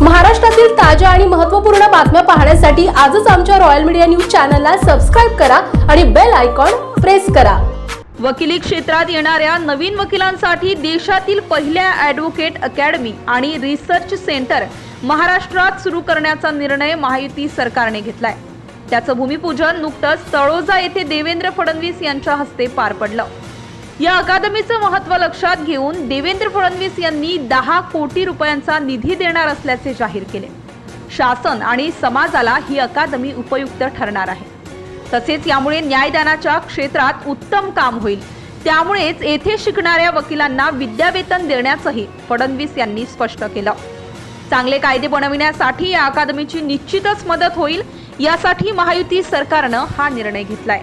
महाराष्ट्रातील ताज्या आणि महत्त्वपूर्ण बातम्या पाहण्यासाठी आजच आमच्या रॉयल मीडिया न्यूज चॅनलला सबस्क्राईब करा आणि बेल आयकॉन प्रेस करा. वकिली क्षेत्रात येणाऱ्या नवीन वकिलांसाठी देशातील पहिल्या ॲडव्होकेट अकॅडमी आणि रिसर्च सेंटर महाराष्ट्रात सुरू करण्याचा निर्णय महायुती सरकारने घेतलाय. त्याचं भूमिपूजन नुकतंच तळोजा येथे देवेंद्र फडणवीस यांच्या हस्ते पार पडलं. या अकादमीचं महत्त्व लक्षात घेऊन देवेंद्र फडणवीस यांनी दहा कोटी रुपयांचा निधी देणार असल्याचे जाहीर केले. शासन आणि समाजाला ही अकादमी उपयुक्त ठरणार आहे. तसेच यामुळे न्यायदानाच्या क्षेत्रात उत्तम काम होईल. त्यामुळेच येथे शिकणाऱ्या वकिलांना विद्यावेतन देण्याचंही फडणवीस यांनी स्पष्ट केलं. चांगले कायदे बनविण्यासाठी या अकादमीची निश्चितच मदत होईल यासाठी महायुती सरकारनं हा निर्णय घेतलाय.